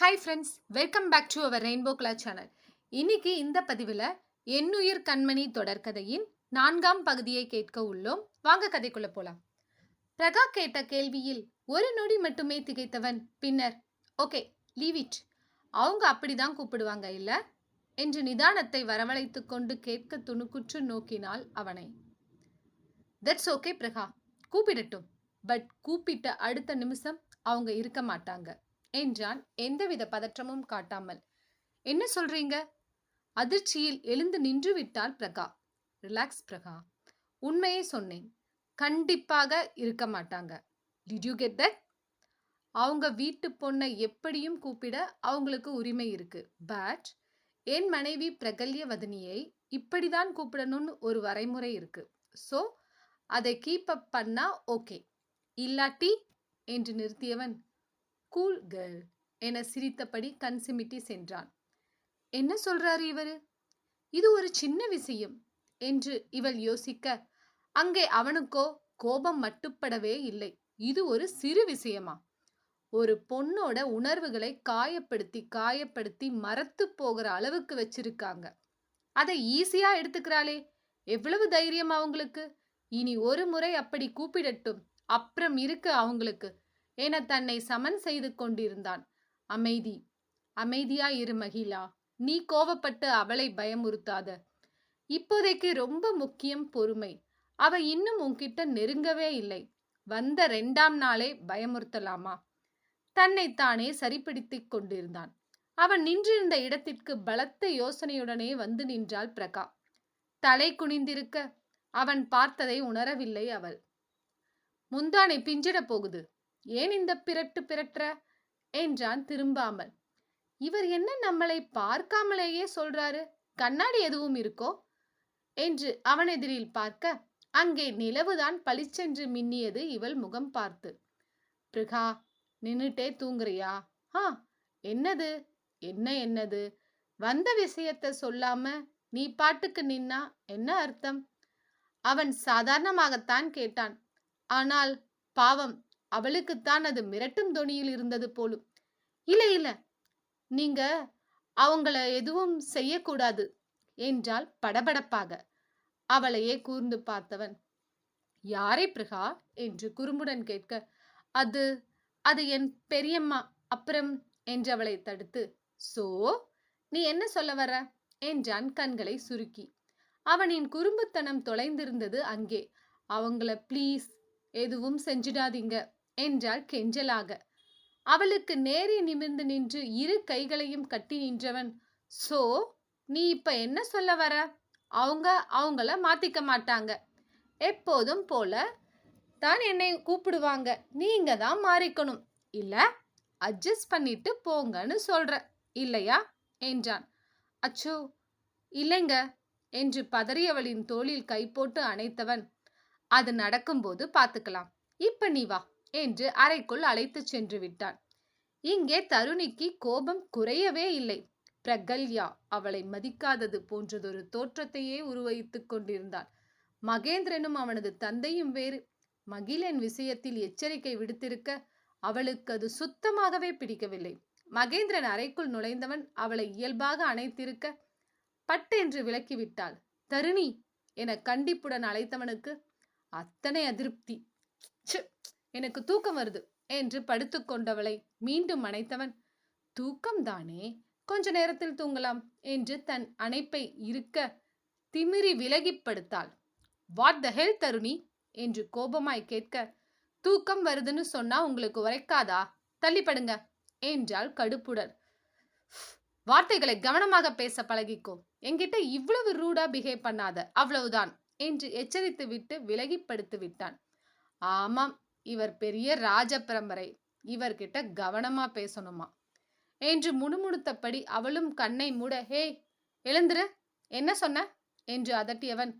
Hi friends welcome back to our Rainbow Kala channel இன்னைக்கு இந்த பதிவில் எண்ணுயிர் கண்மணி தொடர்கதையின் நான்காம் பகுதியை கேட்க உள்ளோம். வாங்க கதைக்குள்ள போலாம். பிரகா கேட்ட கேள்வியில் ஒரு நொடி மட்டுமே திகைத்தவன் பின்னர் ஓகே லீவ் இட் அவங்க அப்படிதான் கூப்பிடுவாங்க இல்ல? என்று நிதானத்தை வரவழைத்து கொண்டு கேட்க துணுக்குற்று நோக்கினாள் அவனை. தட்ஸ் ஓகே பிரகா. கூப்பிடட்டும். பட் கூப்பிட்ட அடுத்த நிமிஷம் அவங்க இருக்க மாட்டாங்க. என்றான் எந்தவித பதற்றமும் காட்டாமல். என்ன சொல்றீங்க? அதிர்ச்சியில் எழுந்து நின்று விட்டாள் பிரகா. ரிலாக்ஸ் பிரகா. உண்மையை சொன்னேன். கண்டிப்பாக இருக்க மாட்டாங்க. டிட் யூ கெட் தட் அவங்க வீட்டு பொண்ணை எப்படியும் கூப்பிட அவங்களுக்கு உரிமை இருக்கு. பட் என் மனைவி பிரகல்யவதனியை இப்படிதான் கூப்பிடணும்னு ஒரு வரைமுறை இருக்கு. ஸோ அதை கீப் அப் பண்ணா ஓகே இல்லாட்டி என்று நிறுத்தியவன் கூல் கேர்ள் என சிரித்தபடி கண் சிமிட்டி சென்றான். என்ன சொல்றாரு இவரு? இது ஒரு சின்ன விஷயம் என்று இவள் யோசிக்க அங்கே அவனுக்கோ கோபம் மட்டுப்படவே இல்லை. இது ஒரு சிறு விஷயமா? ஒரு பொண்ணோட உணர்வுகளை காயப்படுத்தி காயப்படுத்தி மரத்து போகிற அளவுக்கு வச்சிருக்காங்க. அதை ஈஸியா எடுத்துக்கிறாளே. எவ்வளவு தைரியம் அவங்களுக்கு? இனி ஒரு முறை அப்படி கூப்பிடட்டும். அப்புறம் இருக்கு அவங்களுக்கு. என தன்னை சமன் செய்து கொண்டிருந்தான். அமைதி. அமைதியா இரு மகிழா. நீ கோவப்பட்டு அவளை பயமுறுத்தாத. இப்போதைக்கு ரொம்ப முக்கியம் பொறுமை. அவ இன்னும் உன்கிட்ட நெருங்கவே இல்லை. வந்த ரெண்டாம் நாளே பயமுறுத்தலாமா? தன்னைத்தானே சரிப்படுத்திக் கொண்டிருந்தான். அவன் நின்றிருந்த இடத்திற்கு பலத்த யோசனையுடனே வந்து நின்றாள் பிரகா. தலை குனிந்திருக்க. அவன் பார்த்ததை உணரவில்லை அவள். முந்தானை பிஞ்சிட போகுது. ஏன் இந்த பிரட்டு பிரட்டுற? என்றான் திரும்பாமல். இவர் என்ன நம்மளை பார்க்காமலேயே சொல்றாரு? கண்ணாடி எதுவும் இருக்கோ? என்று அவன் எதிரில் பார்க்க அங்கே நிலவுதான் பளிச்சென்று மின்னியது இவள் முகம் பார்த்து. பிருகா நின்னுட்டே தூங்குறியா? ஆ என்னது? என்ன என்னது? வந்த விஷயத்த சொல்லாம நீ பாட்டுக்கு நின்னா என்ன அர்த்தம்? அவன் சாதாரணமாகத்தான் கேட்டான். ஆனால் பாவம் அவளுக்குத்தான் அது மிரட்டும் தொனியில் இருந்தது போலும். இல்ல இல்ல நீங்க அவங்கள எதுவும் செய்யக்கூடாது என்றால் படபடப்பாக. அவளையே கூர்ந்து பார்த்தவன். யாரை பிரகா? என்று குறும்புடன் கேட்க அது அது என் பெரியம்மா அப்புறம்? என்றவளை தடுத்து சோ நீ என்ன சொல்ல வர என்றான் கண்களை சுருக்கி. அவனின் குறும்புத்தனம் தொலைந்திருந்தது அங்கே. அவங்கள ப்ளீஸ் எதுவும் செஞ்சிடாதீங்க. என்றாள் கெஞ்சலாக. அவளுக்கு நேரே நிமிர்ந்து நின்று இரு கைகளையும் கட்டி நின்றவன் சோ நீ இப்ப என்ன சொல்ல வர? அவங்க அவங்கள மாத்திக்க மாட்டாங்க. எப்போதும் போல தான் என்னை கூப்பிடுவாங்க. நீங்க தான் மாறிக்கணும். இல்ல அட்ஜஸ்ட் பண்ணிட்டு போங்கன்னு சொல்ற. இல்லையா? என்றான். அச்சோ இல்லைங்க என்று பதறியவளின் தோளில் கை போட்டு அணைத்தவன். அது நடக்கும்போது பார்த்துக்கலாம் இப்ப நீ வா. என்று அறைக்குள் அழைத்து சென்று விட்டான். இங்கே தருணிக்கு கோபம் குறையவே இல்லை. பிரகல்யா அவளை மதிக்காதது போன்றதொரு தோற்றத்தையே உருவகித்துக் கொண்டிருந்தாள். மகேந்திரனும் அவனது தந்தையும் வேறு. மகிழன் விஷயத்தில் எச்சரிக்கை விடுத்திருக்க அவளுக்கு அது சுத்தமாகவே பிடிக்கவில்லை. மகேந்திரன் அறைக்குள் நுழைந்தவன் அவளை இயல்பாக அணைத்திருக்க பட்டென்று விலக்கிவிட்டாள். தருணி என கண்டிப்புடன் அழைத்தவனுக்கு அத்தனை அதிருப்தி. ச்சு! எனக்கு தூக்கம் வருது என்று படுத்துக்கொண்டவளை மீண்டும் அணைத்தவன் தூக்கம்தானே கொஞ்ச நேரத்தில் தூங்கலாம் என்று தன் அணைப்பை இருக்க திமிரி விலகி படுத்தாள். What the hell Taruni? என்று கோபமாய் கேட்க தூக்கம் வருதுன்னு சொன்னா உங்களுக்கு உரைக்காதா? தள்ளிப்படுங்க என்றாள் கடுப்புடன். வார்த்தைகளை கவனமாக பேச பழகிக்கோ. என்கிட்ட இவ்வளவு ரூடா பிஹேவ் பண்ணாத. அவ்வளவுதான் என்று எச்சரித்து விட்டு விலகி படுத்து விட்டான். ஆமாம் இவர் பெரிய ராஜ பரம்பரை இவர்கிட்ட கவனமா பேசணுமா? என்று முணுமுணுத்தபடி அவளும் கண்ணை மூட ஹே எழுந்துரு என்ன சொன்ன? என்று அதட்டியவன்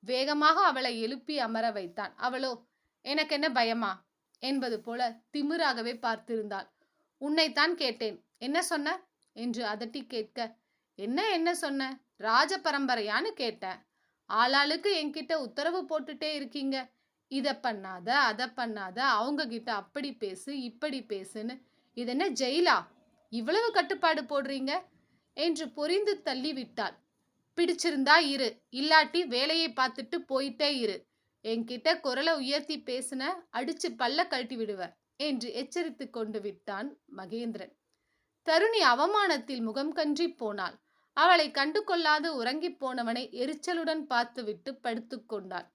வேகமாக அவளை எழுப்பி அமர வைத்தான். அவளோ எனக்கு என்ன பயமா? என்பது போல திமிராகவே பார்த்திருந்தாள். உன்னைத்தான் கேட்டேன். என்ன சொன்ன? என்று அதட்டி கேட்க என்ன என்ன சொன்ன? ராஜ பரம்பரையான்னு கேட்டேன். ஆளாளுக்கு என்கிட்ட உத்தரவு போட்டுட்டே இருக்கீங்க. இதை பண்ணாத அதை பண்ணாத அவங்க கிட்ட அப்படி பேசு இப்படி பேசுன்னு. இது என்ன ஜெயிலா? இவ்வளவு கட்டுப்பாடு போடுறீங்க? என்று பொரிந்து தள்ளிவிட்டாள் பிடிச்சிருந்தா இரு இல்லாட்டி வேலையை பார்த்துட்டு போயிட்டே இரு. என்கிட்ட குரலை உயர்த்தி பேசின அடிச்சு பல்ல கழட்டி விடுவ என்று எச்சரித்து கொண்டு விட்டான் மகேந்திரன். தருணி அவமானத்தில் முகம் கன்றி போனாள். அவளை கண்டு கொள்ளாது உறங்கிப் போனவனை எரிச்சலுடன் பார்த்துவிட்டு படுத்துக் கொண்டாள்.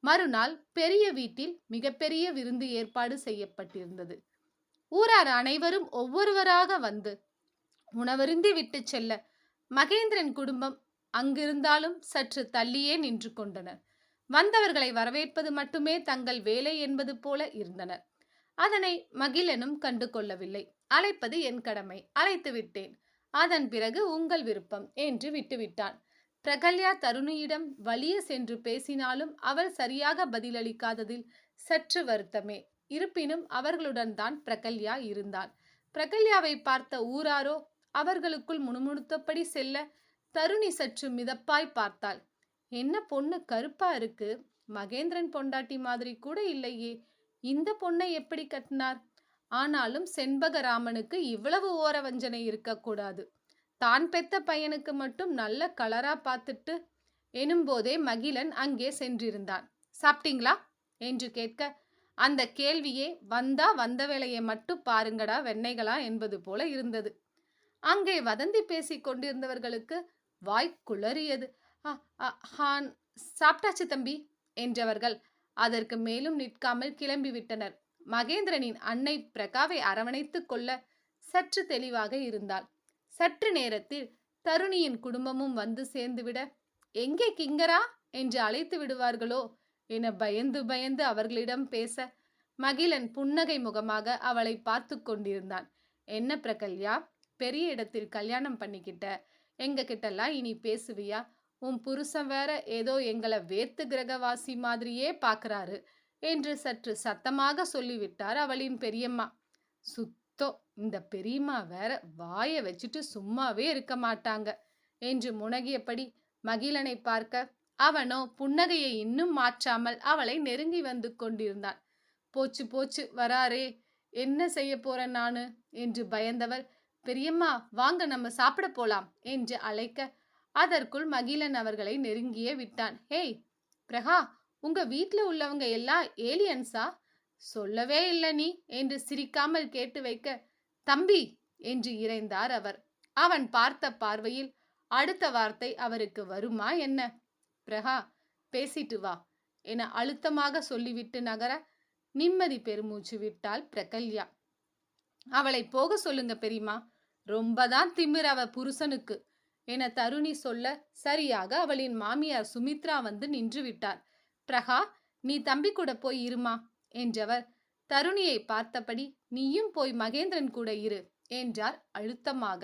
மறுநாள் பெரிய வீட்டில் மிகப்பெரிய விருந்து ஏற்பாடு செய்யப்பட்டிருந்தது. ஊரார் அனைவரும் ஒவ்வொருவராக வந்து உணவருந்தி விட்டு செல்ல மகேந்திரன் குடும்பம் அங்கிருந்தாலும் சற்று தள்ளியே நின்று கொண்டனர். வந்தவர்களை வரவேற்பது மட்டுமே தங்கள் வேலை என்பது போல இருந்தனர். அதனை மகிழனும் கண்டு கொள்ளவில்லை. அழைப்பது என் கடமை. அழைத்து விட்டேன். அதன் பிறகு உங்கள் விருப்பம் என்று விட்டுவிட்டான். பிரகல்யா தருணியிடம் வலிய சென்று பேசினாலும் அவள் சரியாக பதிலளிக்காததில் சற்று வருத்தமே. இருப்பினும் அவர்களுடன் தான் பிரகல்யா இருந்தாள். பிரகல்யாவை பார்த்த ஊராரோ அவர்களுக்குள் முணுமுணுத்தபடி செல்ல தருணி சற்று மிதப்பாய் பார்த்தாள். என்ன பொண்ணு கருப்பா இருக்கு? மகேந்திரன் பொண்டாட்டி மாதிரி கூட இல்லையே. இந்த பொண்ணை எப்படி கட்டினார்? ஆனாலும் செண்பகராமனுக்கு இவ்வளவு ஓர வஞ்சனை இருக்கக்கூடாது. தான் பெத்த பையனுக்கு மட்டும் நல்ல கலரா பார்த்துட்டு எனும்போதே மகிழன் அங்கே சென்றிருந்தான். சாப்பிட்டீங்களா? என்று கேட்க அந்த கேள்வியே வந்தா வந்த வேலையை மட்டும் பாருங்கடா வெண்ணைகளா என்பது போல இருந்தது. அங்கே வதந்தி பேசிக் கொண்டிருந்தவர்களுக்கு வாய் குளறியது. ஹான் சாப்பிட்டாச்சு தம்பி என்றவர்கள் அதற்கு மேலும் நிற்காமல் கிளம்பிவிட்டனர். மகேந்திரனின் அன்னை பிரகாவை அரவணைத்துக் கொள்ள சற்று தெளிவாக இருந்தாள். சற்று நேரத்தில் தருணியின் குடும்பமும் வந்து சேர்ந்துவிட எங்கே கிங்கரா? என்று அழைத்து விடுவார்களோ? என பயந்து பயந்து அவர்களிடம் பேச மகிழன் புன்னகை முகமாக அவளை பார்த்து கொண்டிருந்தான். என்ன பிரகல்யா? பெரிய இடத்தில் கல்யாணம் பண்ணிக்கிட்ட. எங்க கிட்டலாம் இனி பேசுவியா? உன் புருஷன் வேற ஏதோ எங்களை வேத்து கிரகவாசி மாதிரியே பார்க்கறாரு என்று சற்று சத்தமாக சொல்லிவிட்டார் அவளின் பெரியம்மா. சுத்த இந்த பெரியம்மா வேற வாயை வச்சுட்டு சும்மாவே இருக்க மாட்டாங்க. என்று முனகியபடி மகிழனை பார்க்க அவனோ புன்னகையை இன்னும் மாற்றாமல் அவளை நெருங்கி வந்து கொண்டிருந்தான். போச்சு போச்சு வராரே என்ன செய்ய போறேன் நானு? என்று பயந்தவர் பெரியம்மா வாங்க நம்ம சாப்பிட போலாம் என்று அழைக்க அதற்குள் மகிழன் அவர்களை நெருங்கியே விட்டான். ஹேய் பிரகா உங்க வீட்டில் உள்ளவங்க எல்லாம் ஏலியன்ஸா? சொல்லவே இல்ல நீ என்று சிரிக்காமல் கேட்டு வைக்க தம்பி! என்று இறைந்தார் அவர். அவன் பார்த்த பார்வையில் அடுத்த வார்த்தை அவருக்கு வருமா என்ன? பிரகா பேசிட்டு வா என அழுத்தமாக சொல்லிவிட்டு நகர நிம்மதி பெருமூச்சு விட்டாள் பிரகல்யா. அவளை போக சொல்லுங்க பெரியம்மா ரொம்பதான் திமிர் அவ புருஷனுக்கு என தருணி சொல்ல சரியாக அவளின் மாமியார் சுமித்ரா வந்து நின்று விட்டார். பிரகா நீ தம்பி கூட போய் இருமா? என்றவர் தருணியை பார்த்தபடி நீயும் போய் மகேந்திரன் கூட இரு என்றார் அழுத்தமாக.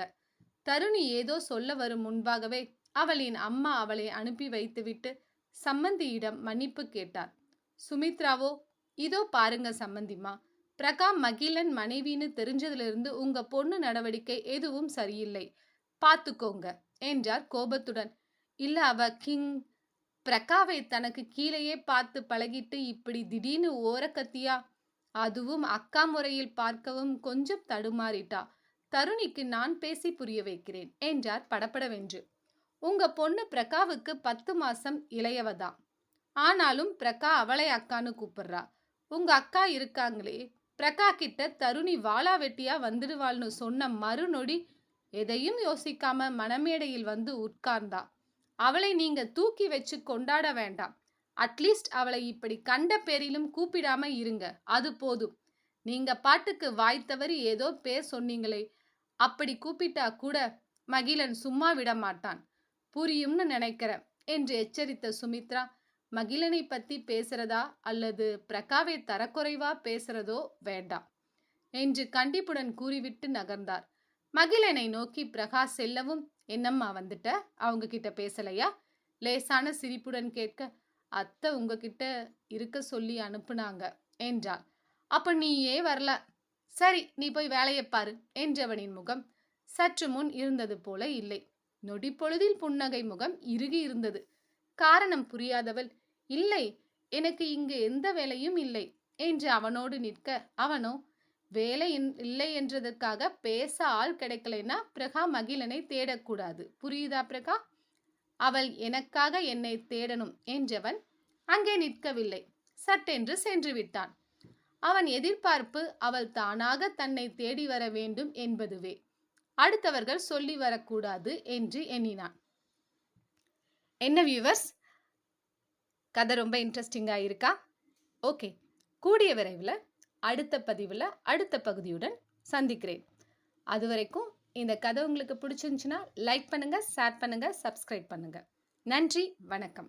தருணி ஏதோ சொல்ல வரும் முன்பாகவே அவளின் அம்மா அவளை அனுப்பி வைத்துவிட்டு சம்மந்தியிடம் மன்னிப்பு கேட்டார். சுமித்ராவோ இதோ பாருங்க சம்மந்திமா பிரகா மகிழன் மனைவின்னு தெரிஞ்சதிலிருந்து உங்க பொண்ணு நடவடிக்கை எதுவும் சரியில்லை. பார்த்துக்கோங்க என்றார் கோபத்துடன். இல்ல அவ கிங் பிரகாவை தனக்கு கீழேயே பார்த்து பழகிட்டு இப்படி திடீர்னு ஓரக்கத்தியா? அதுவும் அக்கா முறையில் பார்க்கவும் கொஞ்சம் தடுமாறிட்டா. தருணிக்கு நான் பேசி புரிய வைக்கிறேன் என்றார் படப்படவென்று. உங்க பொண்ணு பிரகாவுக்கு பத்து மாசம் இளையவதான் ஆனாலும் பிரகா அவளை அக்கான்னு கூப்பிடுறா. உங்க அக்கா இருக்காங்களே. பிரகா கிட்ட தருணி வாளா வெட்டியா வந்துடுவாள்னு சொன்ன மறுநொடி எதையும் யோசிக்காம மணமேடையில் வந்து உட்கார்ந்தா. அவளை நீங்க தூக்கி வச்சு கொண்டாட வேண்டாம். அட்லீஸ்ட் அவளை இப்படி கண்ட பேரிலும் கூப்பிடாம இருங்க. அது போதும். நீங்க பாட்டுக்கு வாய் தவறி ஏதோ பேர் சொன்னீங்களே அப்படி கூப்பிட்டா கூட மகிழன் சும்மா விட மாட்டான். புரியும்னு நினைக்கிறேன் என்று எச்சரித்த சுமித்ரா. மகிழனை பத்தி பேசுறதா அல்லது பிரகாவை தரக்குறைவா பேசுறதோ வேண்டாம் என்று கண்டிப்புடன் கூறிவிட்டு நகர்ந்தார். மகிழனை நோக்கி பிரகாஷ் செல்லவும் என்னம்மா வந்துட்ட? அவங்க கிட்ட பேசலையா? லேசான சிரிப்புடன் கேட்க அத்தை உங்ககிட்ட இருக்க சொல்லி அனுப்புனாங்க என்றாள். அப்ப நீயே வரல. சரி நீ போய் வேலையை பாரு என்றவனின் முகம் சற்று முன் இருந்தது போல இல்லை. நொடி பொழுதில் புன்னகை முகம் இறுகி இருந்தது. காரணம் புரியாதவள் இல்லை எனக்கு இங்கு எந்த வேலையும் இல்லை என்று அவனோடு நிற்க அவனோ வேலை இல்லை என்றதற்காக பேச ஆள் கிடைக்கலைன்னா பிரகா மகிழனை தேடக்கூடாது. புரியுதா பிரகா? அவள் எனக்காக என்னை தேடணும் என்றவன் அங்கே நிற்கவில்லை. சட்டென்று சென்று விட்டான். அவன் எதிர்பார்ப்பு அவள் தானாக தன்னை தேடி வர வேண்டும் என்பதுவே. அடுத்தவர்கள் சொல்லி வரக்கூடாது என்று எண்ணினான். என்ன வியூவர்ஸ் கதை ரொம்ப இன்ட்ரெஸ்டிங்காக இருக்கா? ஓகே கூடிய விரைவில் அடுத்த பதிவில் அடுத்த பகுதியுடன் சந்திக்கிறேன். அது வரைக்கும் இந்த கதை உங்களுக்கு பிடிச்சிருந்துச்சுன்னா லைக் பண்ணுங்கள் ஷேர் பண்ணுங்கள் சப்ஸ்கிரைப் பண்ணுங்கள் நன்றி வணக்கம்.